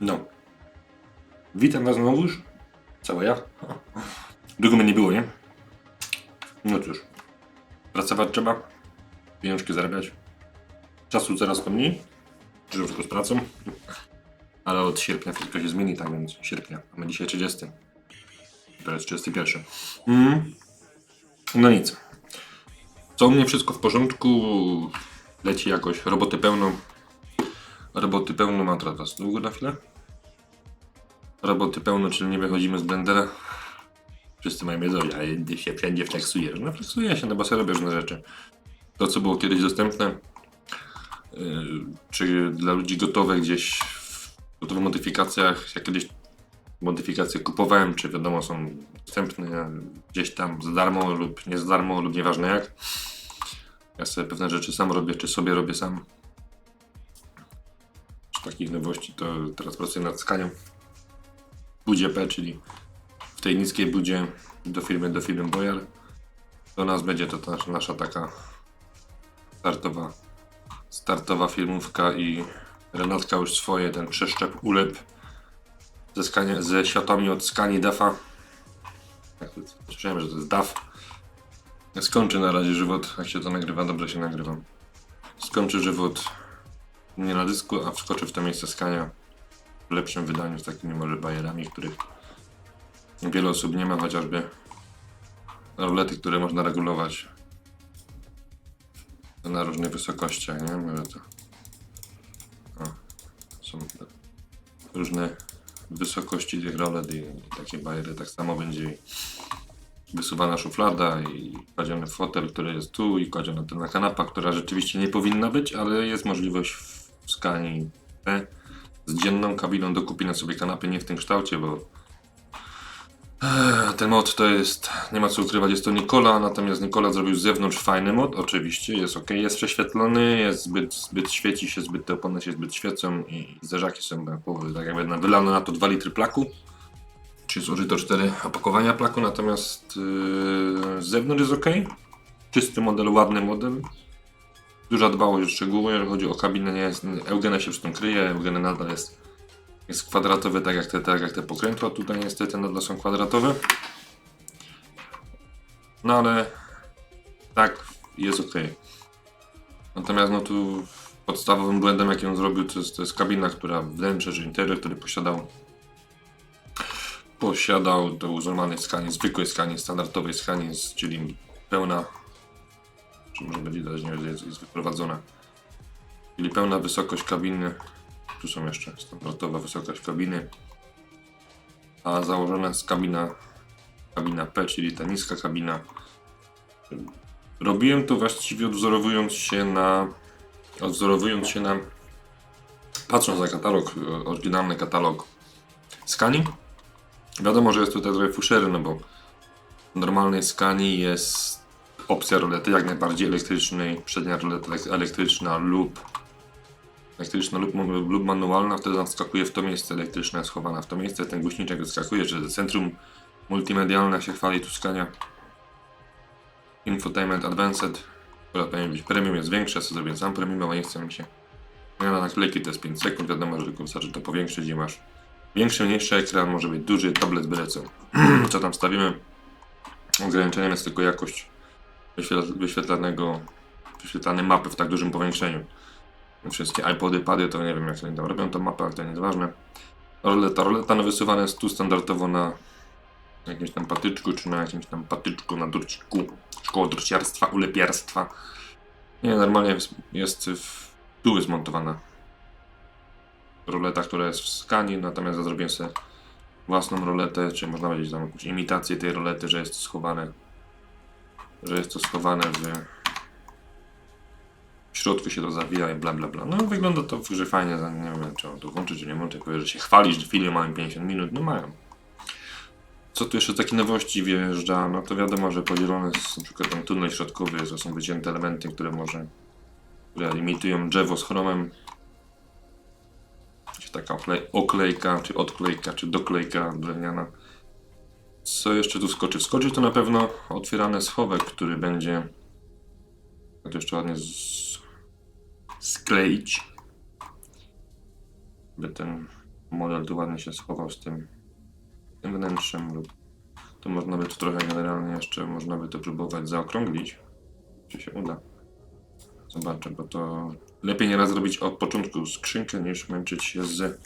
No. Witam Was znowuż. Cała ja. Długo mnie nie było, nie? No cóż. Pracować trzeba. Pieniążki zarabiać. Czasu coraz to mniej. Związku z pracą. Ale od sierpnia wszystko się zmieni, tak więc sierpnia. Mamy dzisiaj 30. To jest 31. Mm. No nic. Co u mnie wszystko w porządku. Leci jakoś. Roboty pełno. Roboty pełno. Mam teraz długo na chwilę. Roboty pełno, czyli nie wychodzimy z blendera. Wszyscy mają wiedzą, ja ty się wszędzie fleksujesz. No fleksuję się, no bo sobie robię różne rzeczy. To, co było kiedyś dostępne, yy, czy dla ludzi gotowe gdzieś w gotowych modyfikacjach, jak kiedyś modyfikacje kupowałem, czy wiadomo są dostępne gdzieś tam za darmo lub nie za darmo lub nieważne jak. Ja sobie pewne rzeczy sam robię, czy sobie robię sam. Z takich nowości to teraz pracuję nad skaniem budzie P, czyli w tej niskiej budzie do firmy, do firmy Boyer. Do nas będzie to nasza taka startowa, startowa filmówka i Renatka już swoje, ten przeszczep ulep ze, skania, ze światłami od skani DAFA. To- Słyszałem, że to jest DAF. Skończy na razie żywot, jak się to nagrywa, dobrze się nagrywam. Skończy żywot nie na dysku, a wskoczy w to miejsce skania w lepszym wydaniu z takimi może bajerami, których wiele osób nie ma, chociażby rolety, które można regulować na różnych wysokościach, nie? Może to o, są różne wysokości tych rolet i, takie bajery. Tak samo będzie wysuwana szuflada i kładziony fotel, który jest tu i kładziona tylna kanapa, która rzeczywiście nie powinna być, ale jest możliwość w, skali P z dzienną kabiną do kupienia sobie kanapy nie w tym kształcie, bo Ech, ten mod to jest, nie ma co ukrywać, jest to Nikola, natomiast Nikola zrobił z zewnątrz fajny mod, oczywiście, jest ok, jest prześwietlony, jest zbyt, zbyt świeci się, zbyt te opony się zbyt świecą i zderzaki są tak jakby na- wylano na to 2 litry plaku, czy zużyto 4 opakowania plaku, natomiast yy, z zewnątrz jest ok, czysty model, ładny model, Duża dbałość o szczegóły, jeżeli chodzi o kabinę, jest, Eugene się przy tym kryje, Eugene nadal jest, jest kwadratowy, tak jak te, tak jak te pokrętła, tutaj niestety nadal są kwadratowe. No ale tak, jest ok. Natomiast no tu podstawowym błędem jaki on zrobił to jest, to jest kabina, która wnętrze, czy interior, który posiadał posiadał do używanej skanie, zwykłej skanie, standardowej skanie, czyli pełna czy może być widać, nie jest, jest wyprowadzona. Czyli pełna wysokość kabiny. Tu są jeszcze standardowa wysokość kabiny. A założona jest kabina, kabina P, czyli ta niska kabina. Robiłem to właściwie odwzorowując się na, odwzorowując się na, patrząc na katalog, oryginalny katalog Skani. Wiadomo, że jest tutaj trochę fuszery, no bo w normalnej Skani jest opcja rolety jak najbardziej elektrycznej, przednia roleta elek- elektryczna lub elektryczna lub, lub manualna, wtedy ona wskakuje w to miejsce, elektryczna jest schowana w to miejsce, ten głośniczek wyskakuje, że centrum multimedialne się chwali tu skania Infotainment Advanced, która powinien być premium, jest większa, sobie zrobię sam premium, ale nie chce mi się. Zmiana naklejki to jest 5 sekund, wiadomo, że wystarczy to powiększyć, gdzie masz większy, mniejszy ekran, może być duży, tablet byle co. co tam stawimy? Ograniczeniem jest tylko jakość wyświetlanego, wyświetlane mapy w tak dużym powiększeniu. Wszystkie iPody, pady, to nie wiem jak oni tam robią tą mapę, ale to nie jest ważne. Roleta, roleta wysuwana jest tu standardowo na jakimś tam patyczku, czy na jakimś tam patyczku, na druciku, szkoła druciarstwa, ulepiarstwa. Nie, normalnie jest, w, tu jest montowana roleta, która jest w skani, natomiast ja zrobiłem sobie własną roletę, czy można powiedzieć tam jakąś imitację tej rolety, że jest schowane że jest to schowane w w środku się to zawija i bla bla bla. No wygląda to w grze fajnie, nie wiem czy mam to włączyć, czy nie włączyć, powie, że się chwalisz, że filmy mają 50 minut, no mają. Co tu jeszcze takie nowości wjeżdża? No to wiadomo, że podzielone jest na przykład ten tunel środkowy, to są wycięte elementy, które może, które imitują drzewo z chromem. Taka oklej- oklejka, czy odklejka, czy doklejka drewniana. Co jeszcze tu skoczy? Skoczy to na pewno otwierany schowek, który będzie. To jeszcze ładnie z... skleić. By ten model tu ładnie się schował z tym, tym wnętrzem lub to można by to trochę generalnie jeszcze można by to próbować zaokrąglić. Czy się uda. Zobaczę, bo to lepiej nieraz zrobić od początku skrzynkę niż męczyć się z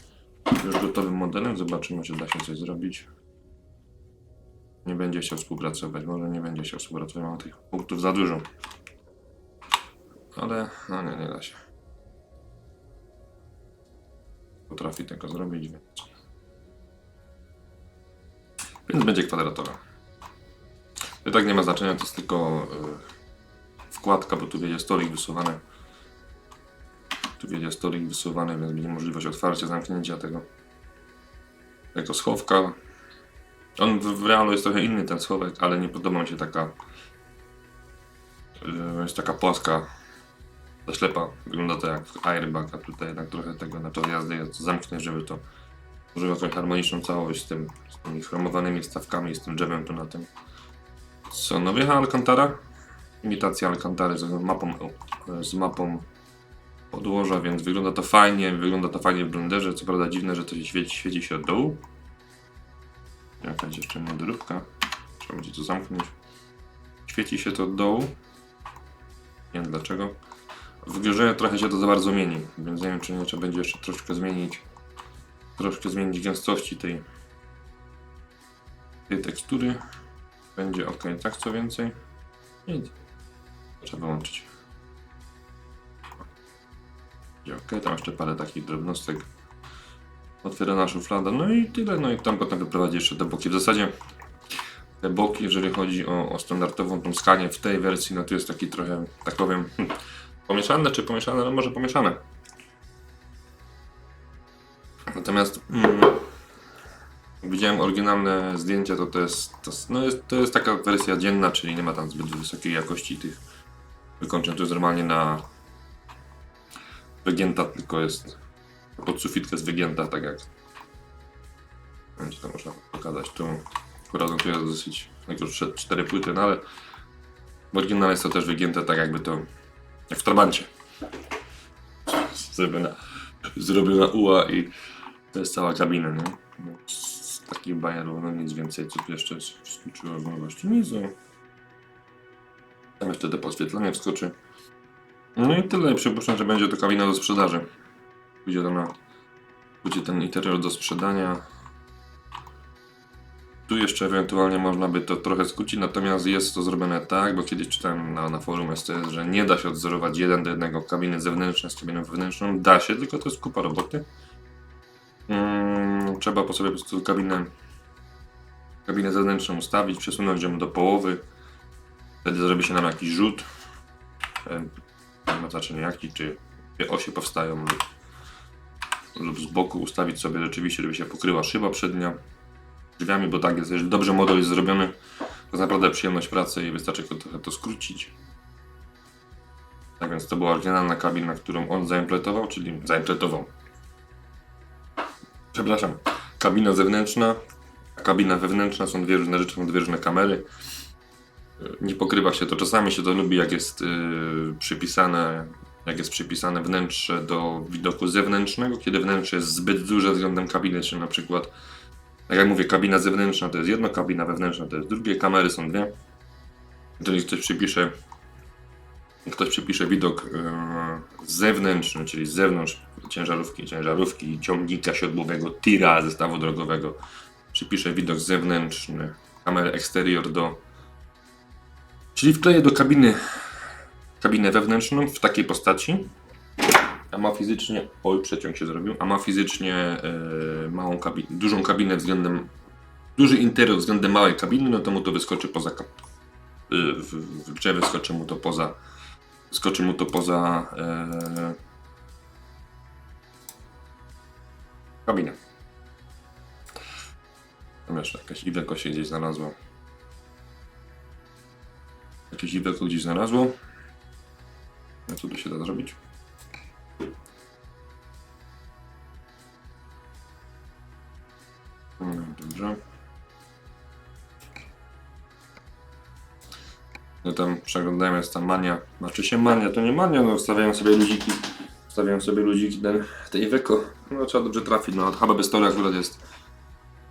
już gotowym modelem. Zobaczymy, czy da się coś zrobić. Nie będzie chciał współpracować, może nie będzie chciał współpracować, mam tych punktów za dużo. Ale, no nie, nie da się. Potrafi tego zrobić, więc... Więc będzie kwadratowa. To i tak nie ma znaczenia, to jest tylko y, wkładka, bo tu wiedzie stolik wysuwany. Tu wiedzie stolik wysuwany, więc będzie możliwość otwarcia, zamknięcia tego. Jako schowka. On w, w realu jest trochę inny ten schowek, ale nie podoba mi się taka y, jest taka płaska zaślepa. Wygląda to jak airbag, a tutaj jednak trochę tego na czas jazdy jest zamknąć, żeby to może jakąś harmoniczną całość z, tym, z tymi chromowanymi wstawkami, z tym drzewem tu na tym. Co, nowa Alcantara? Imitacja Alcantary z mapą, z mapą podłoża, więc wygląda to fajnie, wygląda to fajnie w blenderze. Co prawda dziwne, że to się świeci, świeci się od dołu. Jakaś jeszcze niedoróbka. Trzeba będzie to zamknąć. Świeci się to od dołu. Nie wiem dlaczego. W grze trochę się to za bardzo mieni, więc nie wiem czy nie trzeba będzie jeszcze troszkę zmienić troszkę zmienić gęstości tej, tej tekstury. Będzie ok, tak co więcej. I trzeba wyłączyć. Będzie ok, tam jeszcze parę takich drobnostek. Otwierana szuflada, no i tyle. No i tam potem wyprowadzi jeszcze te boki. W zasadzie te boki, jeżeli chodzi o, o standardową tą skanię w tej wersji, no to jest taki trochę, tak powiem, hmm, pomieszane czy pomieszane? No może pomieszane. Natomiast mm, widziałem oryginalne zdjęcia, to to jest, to, no jest, to jest taka wersja dzienna, czyli nie ma tam zbyt wysokiej jakości tych wykończeń. To jest normalnie na wygięta, tylko jest pod sufitkę jest wygięta, tak jak będzie to można pokazać. Tu jest dosyć, jak już przed cztery płyty, no ale w oryginale jest to też wygięte tak jakby to, jak w Trabancie. Zrobiona, zrobiona uła i to jest cała kabina, nie? No, Z takich bajerów, no nic więcej, co tu jeszcze skończyło możliwości. Nic, no. Tam jeszcze to podświetlenie wskoczy. No i tyle, przypuszczam, że będzie to kabina do sprzedaży. Będzie to na... Będzie ten interior do sprzedania. Tu jeszcze ewentualnie można by to trochę skrócić, natomiast jest to zrobione tak, bo kiedyś czytałem na, na forum STS, że nie da się odzorować jeden do jednego kabiny zewnętrznej z kabiną wewnętrzną. Da się, tylko to jest kupa roboty. Mm, trzeba po sobie po prostu kabinę, kabinę zewnętrzną ustawić, przesunąć ją do połowy. Wtedy zrobi się nam jakiś rzut. E, Nie ma znaczenia jaki, czy osie powstają lub, lub z boku ustawić sobie rzeczywiście, żeby się pokryła szyba przednia drzwiami, bo tak jest, jeżeli dobrze model jest zrobiony, to naprawdę przyjemność pracy i wystarczy tylko trochę to skrócić. Tak więc to była oryginalna kabina, którą on zaimplementował, czyli zaimplementował. Przepraszam, kabina zewnętrzna, kabina wewnętrzna są dwie różne rzeczy, są dwie różne kamery. Nie pokrywa się to, czasami się to lubi jak jest yy, przypisane, jak jest przypisane wnętrze do widoku zewnętrznego, kiedy wnętrze jest zbyt duże względem kabiny, czy na przykład tak jak mówię, kabina zewnętrzna to jest jedno, kabina wewnętrzna to jest drugie, kamery są dwie. Jeżeli ktoś przypisze, ktoś przypisze widok e, zewnętrzny, czyli z zewnątrz ciężarówki, ciężarówki, ciągnika siodłowego, tira zestawu drogowego, przypisze widok zewnętrzny, kamerę eksterior do, czyli wkleję do kabiny kabinę wewnętrzną w takiej postaci, a ma fizycznie, oj przeciąg się zrobił, a ma fizycznie e, małą kabinę, dużą kabinę względem, duży interior względem małej kabiny, no to mu to wyskoczy poza, kab- y, w, w grze wyskoczy mu to poza, wyskoczy mu to poza e, kabinę. Tam jeszcze jakaś iweko się gdzieś znalazło. Jakieś iweko gdzieś znalazło. Co tu się da zrobić? No, Dobrze. No tam przeglądałem, jest ta mania. Znaczy się mania, to nie mania, no wstawiają sobie luziki Stawiam sobie ludziki ten, tej Iveco. No trzeba dobrze trafić, no od Haba Bestory akurat jest...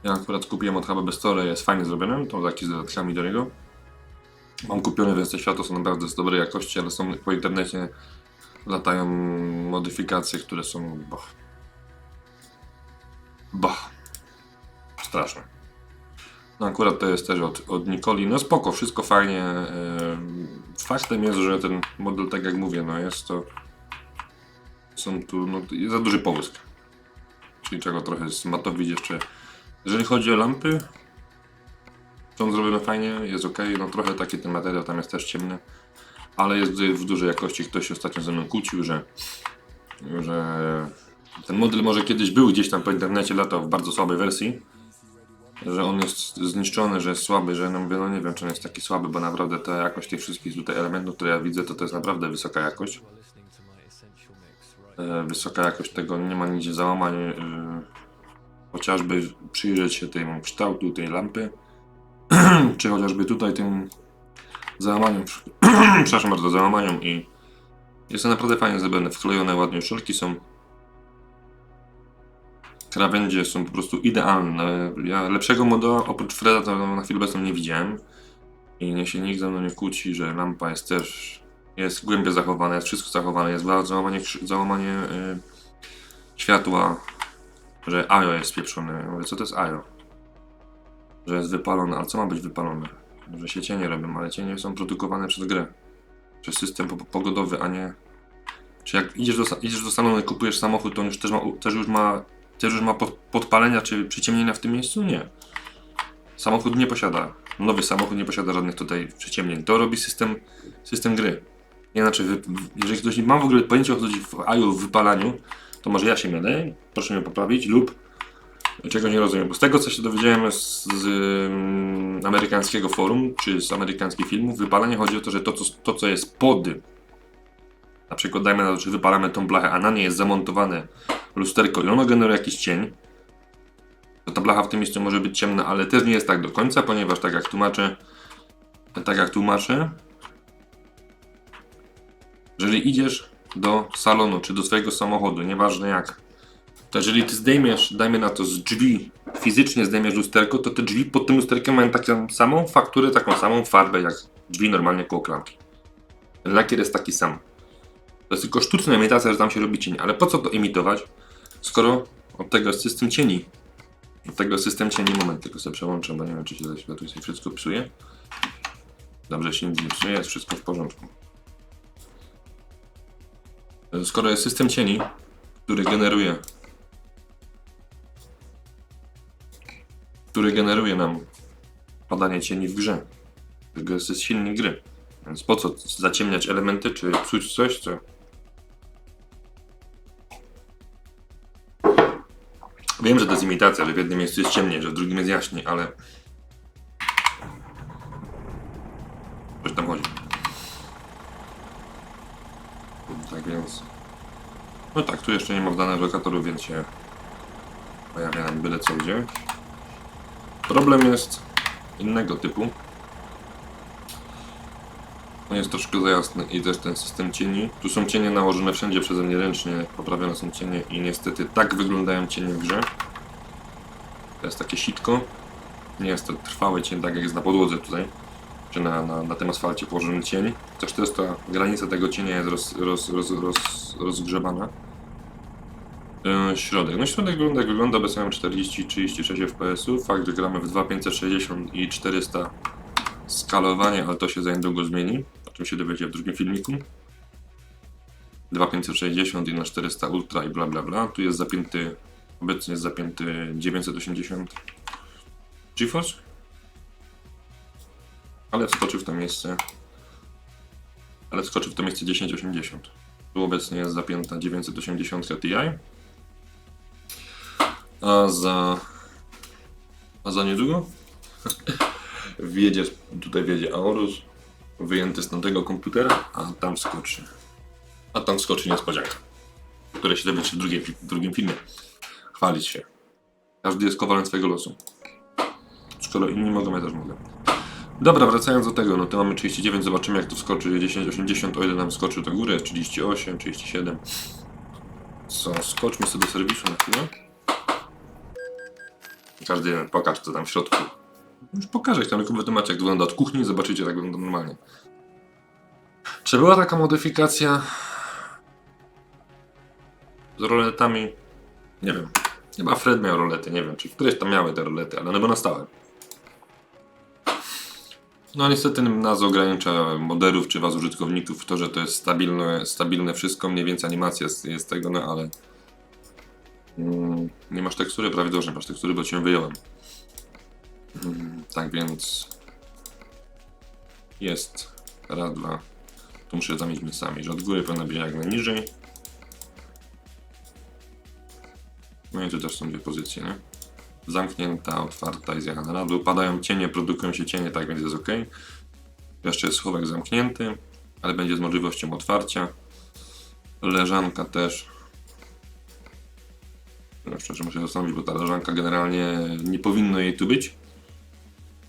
Ja akurat kupiłem od Haba Bestory, jest fajnie zrobione, to taki z dodatkami do niego. Mam kupione, więc te światła są naprawdę z dobrej jakości, ale są po internecie latają modyfikacje, które są... Boh. Straszne. No akurat to jest też od, od Nikoli. No spoko, wszystko fajnie. Faktem jest, że ten model, tak jak mówię, no jest to... Są tu, no za duży połysk. Czyli czego trochę smatowić jeszcze. Jeżeli chodzi o lampy, są zrobione fajnie, jest ok, no trochę taki ten materiał tam jest też ciemny, ale jest w dużej jakości. Ktoś ostatnio ze mną kłócił, że, że ten model może kiedyś był gdzieś tam po internecie, latał w bardzo słabej wersji, że on jest zniszczony, że jest słaby, że no mówię, no nie wiem czy on jest taki słaby, bo naprawdę ta jakość tych wszystkich tutaj elementów, które ja widzę, to to jest naprawdę wysoka jakość. E, Wysoka jakość tego, nie ma nigdzie załamań, e, chociażby przyjrzeć się temu kształtu tej lampy, czy chociażby tutaj tym załamaniom, przepraszam bardzo, załamaniom i jest to naprawdę fajnie zrobione, wklejone ładnie szelki są. Krawędzie są po prostu idealne. Ja lepszego moduła oprócz Freda to na chwilę obecną nie widziałem. I niech się nikt ze mną nie kłóci, że lampa jest też jest głębie zachowana, jest wszystko zachowane, jest załamanie, załamanie y, światła, że AJO jest spieprzone. Ja Mówię, co to jest AJO? Że jest wypalone, ale co ma być wypalone? Że się cienie robią, ale cienie są produkowane przez grę. Przez system po- pogodowy, a nie... Czy jak idziesz do, idziesz do salonu i kupujesz samochód, to on już też, ma, też już ma, też już ma pod, podpalenia czy przyciemnienia w tym miejscu? Nie. Samochód nie posiada, nowy samochód nie posiada żadnych tutaj przyciemnień. To robi system, system gry. Inaczej, wy, jeżeli ktoś nie ma w ogóle pojęcia o co chodzi w AIO w wypalaniu, to może ja się mylę, proszę mnie poprawić, lub czego nie rozumiem. Bo z tego, co się dowiedziałem z, z ym, amerykańskiego forum, czy z amerykańskich filmów, wypalanie chodzi o to, że to, co, to, co jest pod, na przykład dajmy na to, że wypalamy tą blachę, a na niej jest zamontowane lusterko i ono generuje jakiś cień, to ta blacha w tym miejscu może być ciemna, ale też nie jest tak do końca, ponieważ tak jak tłumaczę, tak jak tłumaczę, jeżeli idziesz do salonu czy do swojego samochodu, nieważne jak, to jeżeli ty zdejmiesz, dajmy na to z drzwi, fizycznie zdejmiesz lusterko, to te drzwi pod tym lusterkiem mają taką samą fakturę, taką samą farbę jak drzwi normalnie koło klamki. Lakier jest taki sam. To jest tylko sztuczna imitacja, że tam się robi cień, ale po co to imitować, skoro od tego jest system cieni. Od tego system cieni, moment, tylko sobie przełączę, bo nie wiem czy się zaświatło się wszystko psuje. Dobrze się nie psuje, jest wszystko w porządku. Skoro jest system cieni, który generuje który generuje nam padanie cieni w grze. Tego jest silnik gry. Więc po co zaciemniać elementy, czy psuć coś, co... Wiem, że to jest imitacja, że w jednym miejscu jest ciemniej, że w drugim jest jaśniej, ale... Coś tam chodzi. Tak więc... No tak, tu jeszcze nie ma wdanych lokatorów, więc się pojawia nam byle co gdzie. Problem jest innego typu. On jest troszkę za jasny i też ten system cieni. Tu są cienie nałożone wszędzie przeze mnie ręcznie, poprawione są cienie i niestety tak wyglądają cienie w grze. To jest takie sitko. Nie jest to trwały cień, tak jak jest na podłodze tutaj, czy na, na, na tym asfalcie położony cień. Też to jest ta granica tego cienia jest roz, roz, roz, roz, rozgrzebana. E, Środek. No środek wygląda wygląda, mam 40-36 fps. Fakt, że gramy w 2560 i 400 skalowanie, ale to się za niedługo zmieni. O czym się dowiecie w drugim filmiku. 2560 i na 400 ultra i bla bla bla. Tu jest zapięty, obecnie jest zapięty 980 GeForce. Ale wskoczył w to miejsce. Ale wskoczył w to miejsce 1080. Tu obecnie jest zapięta 980 Ti. A za. A za niedługo? wjedzie, tutaj wjedzie Aorus, wyjęty z tamtego komputera, a tam skoczy. A tam skoczy niespodzianka, które się dowiecie w drugim, w drugim filmie. Chwalić się. Każdy jest kowalem swojego losu. Skoro inni mogą, ja też mogę. Dobra, wracając do tego, no to mamy 39, zobaczymy jak to wskoczy 1080, o ile nam skoczy do góry, 38, 37. Co, skoczmy sobie serwisu na chwilę. Każdy pokaż, co tam w środku. Już pokażę tam tylko wytłumaczę, jak wygląda od kuchni, zobaczycie, jak wygląda normalnie. Czy była taka modyfikacja z roletami? Nie wiem. Chyba Fred miał rolety, nie wiem, czy któreś tam miały te rolety, ale one były na stałe. No niestety nas ogranicza moderów czy was użytkowników to, że to jest stabilne, stabilne wszystko, mniej więcej animacja jest, jest tego, no ale mm, nie masz tekstury, że nie masz tekstury, bo cię wyjąłem. Mm, tak więc jest radla. Tu muszę zamieć miejscami, że od góry powinna być jak najniżej. No i tu też są dwie pozycje, nie? Zamknięta, otwarta i zjechana na dół. Padają cienie, produkują się cienie, tak więc jest ok. Jeszcze jest schowek zamknięty, ale będzie z możliwością otwarcia. Leżanka też. Szczerze muszę zastanowić, bo ta leżanka generalnie nie powinno jej tu być.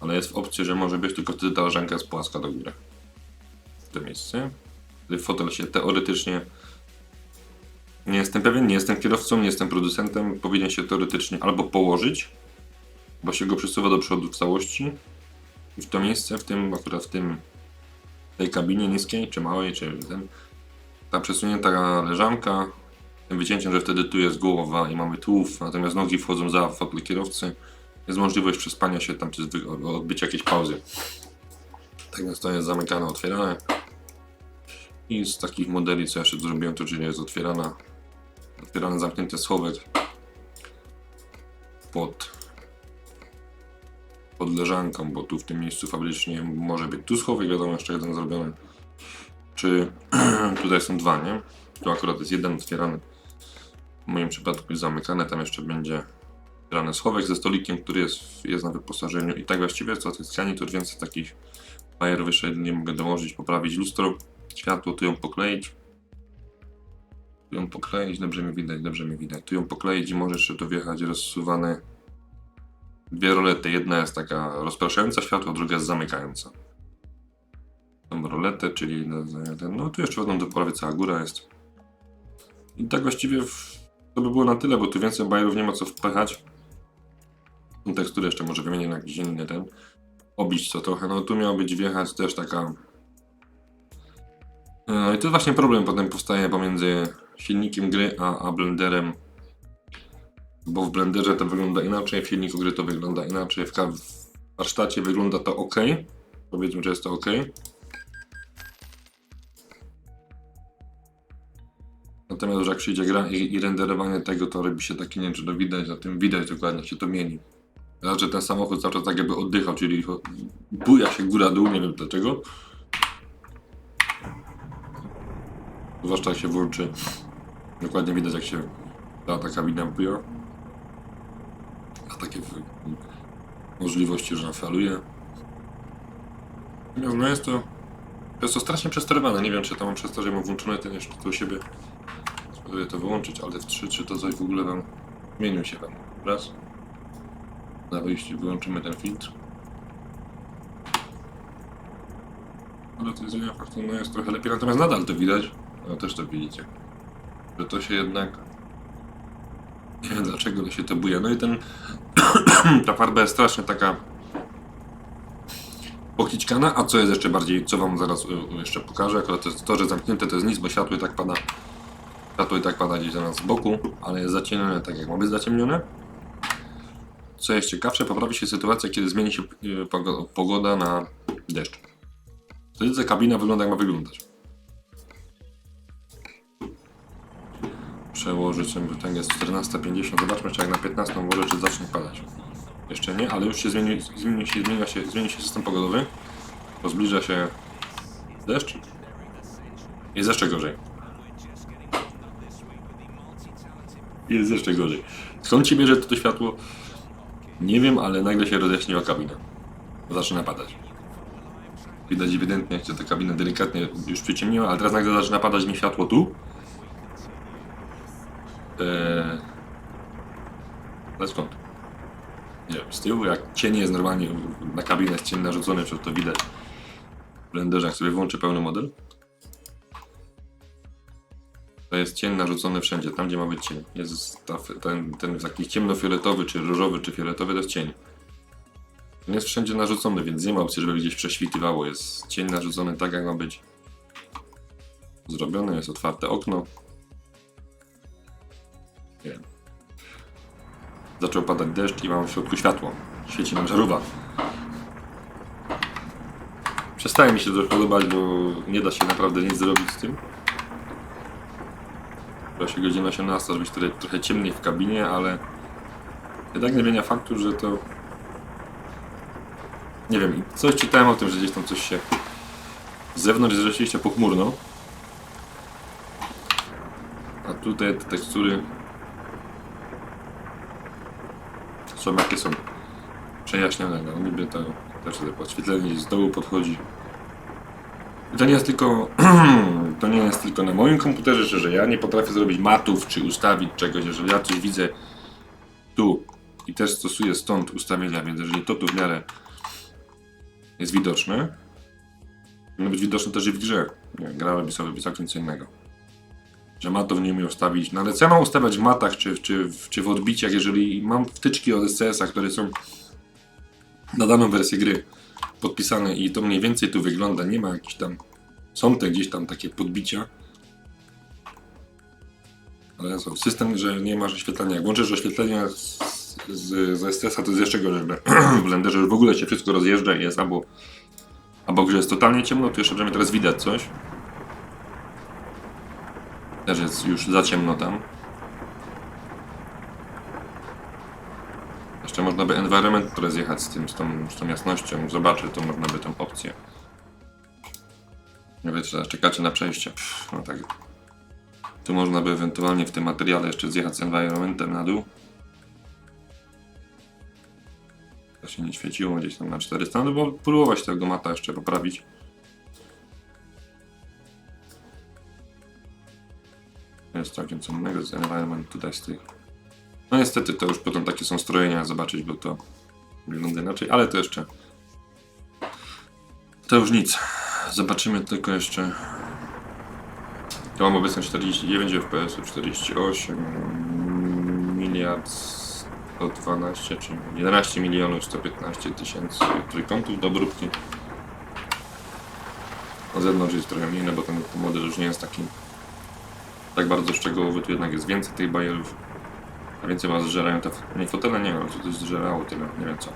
Ale jest w opcji, że może być, tylko wtedy ta leżanka jest płaska do góry. W to miejsce. Wtedy fotel się teoretycznie nie jestem pewien, nie jestem kierowcą, nie jestem producentem. Powinien się teoretycznie albo położyć, bo się go przesuwa do przodu w całości. I w to miejsce, w tym, akurat w tym, tej kabinie niskiej, czy małej, czy ten, ta przesunięta leżanka, tym wycięciem, że wtedy tu jest głowa i mamy tułów, natomiast nogi wchodzą za fotel kierowcy, jest możliwość przespania się tam, czy odbycia jakiejś pauzy. Tak więc to jest zamykane, otwierane. I z takich modeli, co ja jeszcze zrobiłem, to czyli jest otwierana otwierany zamknięty schowek pod, pod leżanką, bo tu w tym miejscu fabrycznie może być tu schowek, wiadomo, jeszcze jeden zrobiony. Czy tutaj są dwa, nie? Tu akurat jest jeden otwierany. W moim przypadku jest zamykany, tam jeszcze będzie otwierany schowek ze stolikiem, który jest, jest na wyposażeniu. I tak właściwie co tych to więcej takich bajerów jeszcze nie mogę dołożyć, poprawić lustro, światło, tu ją pokleić tu ją pokleić, dobrze mi widać, dobrze mi widać. Tu ją pokleić i może jeszcze tu wjechać rozsuwane dwie rolety. Jedna jest taka rozpraszająca światło, druga jest zamykająca. Tą roletę, czyli ten, no tu jeszcze będą do cała góra jest. I tak właściwie to by było na tyle, bo tu więcej bajerów nie ma co wpychać. Teksturę jeszcze może wymienię na jakiś inny ten. Obić to trochę. No tu miała być wjechać też taka no i to właśnie problem potem powstaje pomiędzy silnikiem gry a, a blenderem. Bo w blenderze to wygląda inaczej, w silniku gry to wygląda inaczej, w warsztacie wygląda to ok. Powiedzmy, że jest to ok. Natomiast już jak przyjdzie gra i, i renderowanie tego, to robi się takie, nie wiem czy to widać, na tym widać dokładnie jak się to mieni. Że ten samochód cały czas tak jakby oddychał, czyli buja się góra-dół, nie wiem dlaczego. Zwłaszcza jak się włączy. Dokładnie widać jak się ta, ta kabina. A takie możliwości, że faluje. No jest to. Jest to strasznie przesterowane. Nie wiem, czy to mam przez to, że mam ten jeszcze tu siebie. Spróbuję to wyłączyć, ale w 3, czy to coś w ogóle wam zmienił się wam. Raz. Na wyjściu wyłączymy ten filtr. Ale to jest faktycznie no jest trochę lepiej, natomiast nadal to widać. No też to widzicie. Że to się jednak. Nie wiem dlaczego to się to buje. No i ten. ta farba jest strasznie taka. Pochlićkana, a co jest jeszcze bardziej, co wam zaraz y, y, jeszcze pokażę, akurat to jest to, że zamknięte to jest nic, bo światło i tak pada. Światło i tak pada gdzieś do nas z boku, ale jest zaciemnione tak jak ma być zaciemnione. Co jest ciekawsze, poprawi się sytuacja, kiedy zmieni się y, pogo- pogoda na deszcz. Wtedy ta kabina wygląda jak ma wyglądać. Przełożyć tak jest 14.50, zobaczmy jeszcze jak na 15 może czy zacznie padać. Jeszcze nie, ale już się zmieni, zmieni, się, zmienia się, zmieni się system pogodowy, bo zbliża się deszcz. Jest jeszcze gorzej. Jest jeszcze gorzej. Skąd ci bierze to, to światło? Nie wiem, ale nagle się rozjaśniła kabina. Zaczyna padać. Widać ewidentnie, jak się ta kabina delikatnie już przyciemniła, ale teraz nagle zaczyna padać mi światło tu. Eee... Ale skąd? Nie wiem, z tyłu, jak cień jest normalnie na kabinę jest cień narzucony, przecież to widać w blenderze, jak sobie włączę pełny model. To jest cień narzucony wszędzie, tam gdzie ma być cień. Jest ta, ten, ten taki ciemnofioletowy, czy różowy, czy fioletowy, to jest cień. On jest wszędzie narzucony, więc nie ma opcji, żeby gdzieś prześwitywało. Jest cień narzucony tak, jak ma być. Zrobione jest otwarte okno. Zaczął padać deszcz i mam w środku światło. Świeci nam żarówa. Przestaje mi się to podobać, bo nie da się naprawdę nic zrobić z tym. Chyba się godzina 18, żeby być trochę, trochę ciemniej w kabinie, ale jednak nie zmienia faktu, że to... Nie wiem, coś czytałem o tym, że gdzieś tam coś się... Z zewnątrz jest rzeczywiście pochmurno. A tutaj te tekstury jakie są. Przejaśnione, no niby to też te podświetlenie z dołu podchodzi. I to nie jest tylko to nie jest tylko na moim komputerze, że, że ja nie potrafię zrobić matów czy ustawić czegoś, jeżeli ja coś widzę tu i też stosuję stąd ustawienia, więc jeżeli to tu w miarę jest widoczne, powinno być widoczne też i w grze. Nie, gra robi sobie całkiem co innego. Że matów nie umiem ustawić, no ale co ja mam ustawiać w matach czy, czy, czy w odbiciach, jeżeli mam wtyczki od SCS-a, które są na daną wersję gry podpisane i to mniej więcej tu wygląda, nie ma jakichś tam są te gdzieś tam takie podbicia. Ale są. System, że nie masz oświetlenia. Jak włączysz oświetlenie z, z, z STS-a, to jest jeszcze gorzej. W Blenderze że w ogóle się wszystko rozjeżdża i jest albo, albo gdzie jest totalnie ciemno, to jeszcze przynajmniej teraz widać coś. Też jest już za ciemno tam. Jeszcze można by environment które zjechać z tym, z tą, z tą jasnością, zobaczyć, to można by tą opcję. Nie wiecie, teraz czekacie na przejście. Pff, no tak. Tu można by ewentualnie w tym materiale jeszcze zjechać z environmentem na dół. To się nie świeciło gdzieś tam na 400, no bo próbować tego mata jeszcze poprawić. Jest całkiem co innego z environment tutaj z tych. No niestety to już potem takie są strojenia zobaczyć, bo to wygląda inaczej, ale to jeszcze to już nic. Zobaczymy tylko jeszcze. Tu mam obecnie 49 FPS, 48 miliard 112, czy 11 milionów 115 tysięcy trójkątów do obróbki. Zewnątrz jest trochę mniej, no bo ten model już nie jest taki tak bardzo szczegółowy, tu jednak jest więcej tych bajerów. A więcej was zżerają te nie fotele, nie wiem, to zżerało tyle, nie wiem co.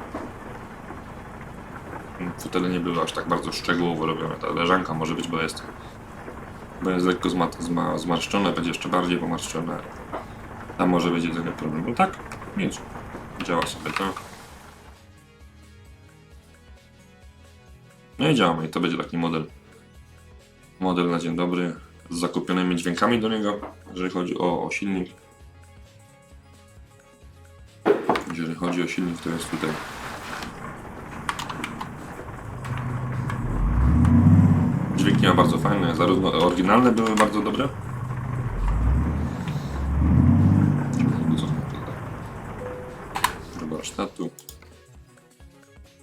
Fotele nie były aż tak bardzo szczegółowo robione. Ta leżanka może być, bo jest, bo jest lekko zma, zma, zmarszczone, będzie jeszcze bardziej pomarszczone. Tam może być jedyny problem. No tak, nic. Działa sobie to. No i działamy. I to będzie taki model. Model na dzień dobry. Z zakupionymi dźwiękami do niego, jeżeli chodzi o, o silnik. Jeżeli chodzi o silnik, to jest tutaj Dźwięki ma bardzo fajne, zarówno oryginalne były bardzo dobre. Do warsztatu.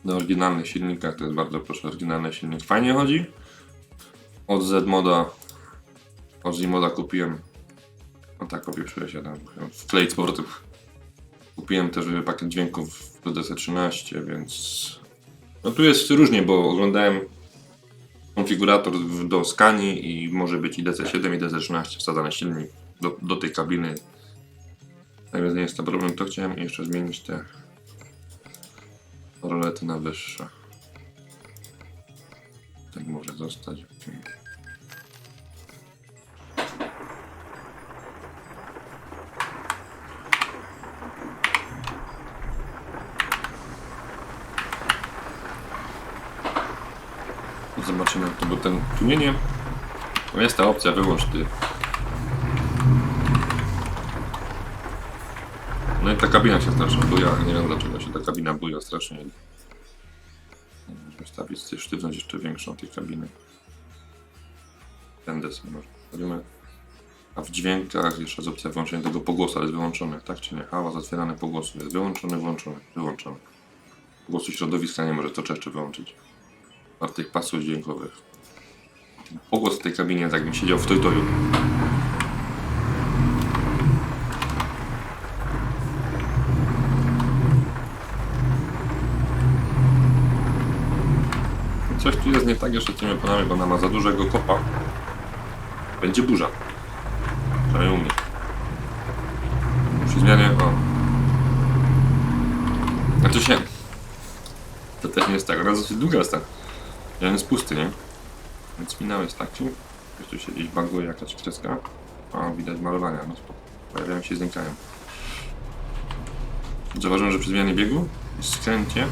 Na oryginalnych silnikach to jest bardzo proszę, oryginalny silnik. Fajnie chodzi. Od Z-moda, od Z-moda kupiłem. No tak, popieprzyłem się tam. Wkleić z powrotem. Kupiłem też pakiet dźwięków do DC13, więc... No tu jest różnie, bo oglądałem konfigurator do skani i może być i DC7 i DC13 wsadzany silnik do, do tej kabiny. Tak więc nie jest to problem. To chciałem jeszcze zmienić te rolety na wyższe. Tak może zostać. Zobaczymy jak to było ten tłumienie. No jest ta opcja wyłącz ty. No i ta kabina się strasznie buja, nie wiem dlaczego się ta kabina buja strasznie. Możemy stawić sztywność jeszcze większą tej kabiny. Tędy sobie może robimy. A w dźwiękach jeszcze jest opcja wyłączenia tego pogłosu, ale jest wyłączony, tak czy nie? Hałas otwierany pogłosu jest wyłączony, włączony, wyłączony. Głosu środowiska nie może to jeszcze wyłączyć wartych pasów dźwiękowych. Pogłos w tej kabinie jest jakbym siedział w tojtoju. Coś tu jest nie tak jeszcze tymi panami, bo ona ma za dużego kopa. Będzie burza. Przynajmniej u mnie. Przy zmianie... O. Znaczy się... To też nie jest tak, ona dosyć długa jest tak. Ja jest pusty, nie? Więc finał jest taki. Ktoś tu się gdzieś baguje jakaś kreska. O, widać malowania, no spoko. Pojawiają się i znikają. Zauważyłem, że przy zmianie biegu i skręcie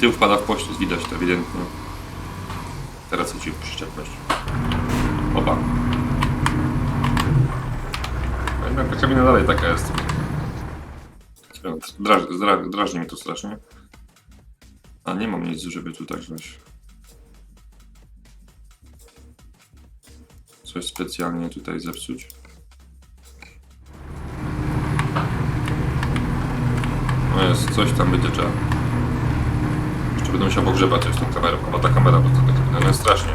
tył wpada w poślizg, widać to ewidentnie. Teraz ci przyczepność. Opa. A Jednak ta kabina dalej taka jest. Draż, dra, drażni mnie to strasznie. A nie mam nic, żeby tu tak coś... Coś specjalnie tutaj zepsuć. No jest, coś tam będzie trzeba. Jeszcze będę musiał pogrzebać coś z tą kamerą, bo ta kamera, bo to tak strasznie.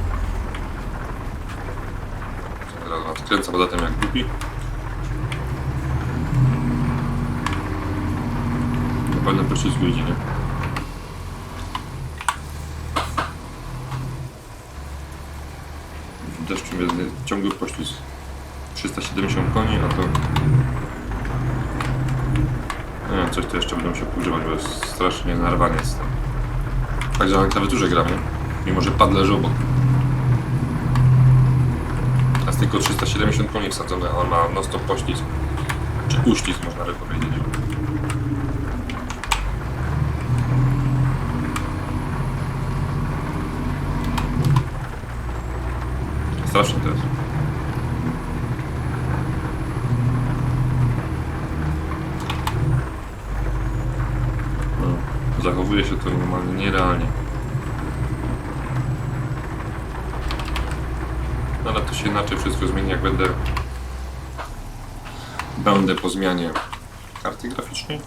Teraz odkręcam poza tym jak głupi. Na pewno poślizgu idzie, nie? Deszczu jest ciągły poślizg. 370 koni, a to... Nie, coś tu jeszcze będę musiał pogrzebać, bo jest strasznie narwanie z tym. Także na klawiaturze gram, nie? Mimo, że pad leży obok. A tylko 370 koni wsadzone, a ma non-stop poślizg. Czy uścisk, można by powiedzieć. Strasznie to jest. No, zachowuje się to normalnie nierealnie. No ale to się inaczej wszystko zmieni, jak będę będę po zmianie karty graficznej.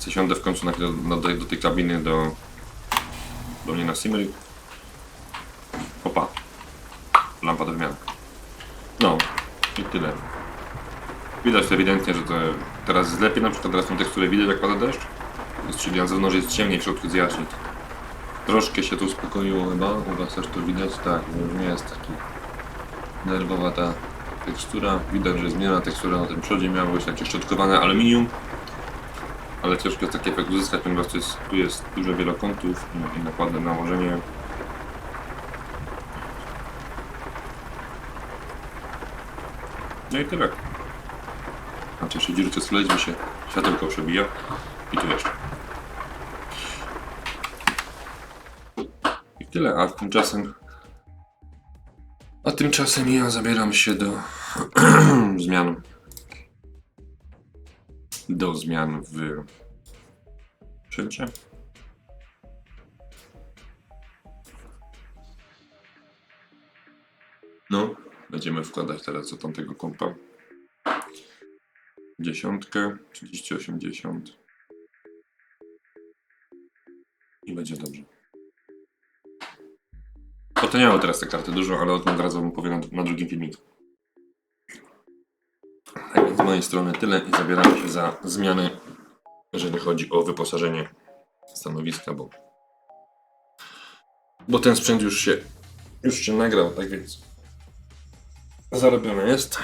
Zasiądę w końcu na do, do tej kabiny do, do mnie na Simry. Opa. Lampa do wymiany. No i tyle. Widać ewidentnie, że to teraz jest lepiej, na przykład teraz tą teksturę widać jak pada deszcz. Czyli na zewnątrz jest ciemniej, w środku jaśniej. Troszkę się tu uspokoiło chyba, u was też to widać, tak, już nie jest taki nerwowa ta tekstura. Widać, że zmiana tekstura na tym przodzie miała być takie szczotkowane aluminium. Ale ciężko jest taki efekt uzyskać, ponieważ tu jest, tu jest dużo wielokątów i, i nakładne nałożenie. No i tyle. Znaczy jeszcze dziurce skleić, mi się światełko przebija. I tu jeszcze. I tyle, a tymczasem... A tymczasem ja zabieram się do zmian. Do zmian w sprzęcie. No, będziemy wkładać teraz do tamtego kompa. Dziesiątkę, 3080. I będzie dobrze. Potaniały teraz te karty dużo, ale o tym od razu wam powiem na, na drugim filmiku. Tak więc z mojej strony tyle i zabieram się za zmiany, jeżeli chodzi o wyposażenie stanowiska, bo, bo ten sprzęt już się, już się nagrał, tak więc zarobione jest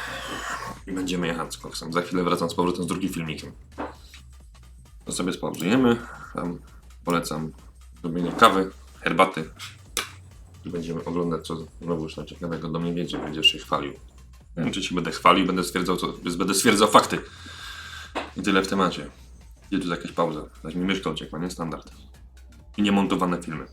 i będziemy jechać z koksem. Za chwilę wracam z powrotem z drugim filmikiem. To sobie spauzujemy. Tam polecam zrobienie kawy, herbaty i będziemy oglądać, co znowu już ciekawego do mnie wiedzie, będziesz się chwalił. Nie wiem, czy się będę chwalił, będę stwierdzał, co, będę stwierdzał fakty. I tyle w temacie. Gdzie tu jakaś pauza? Zaś mi myszka nie standard. I niemontowane filmy.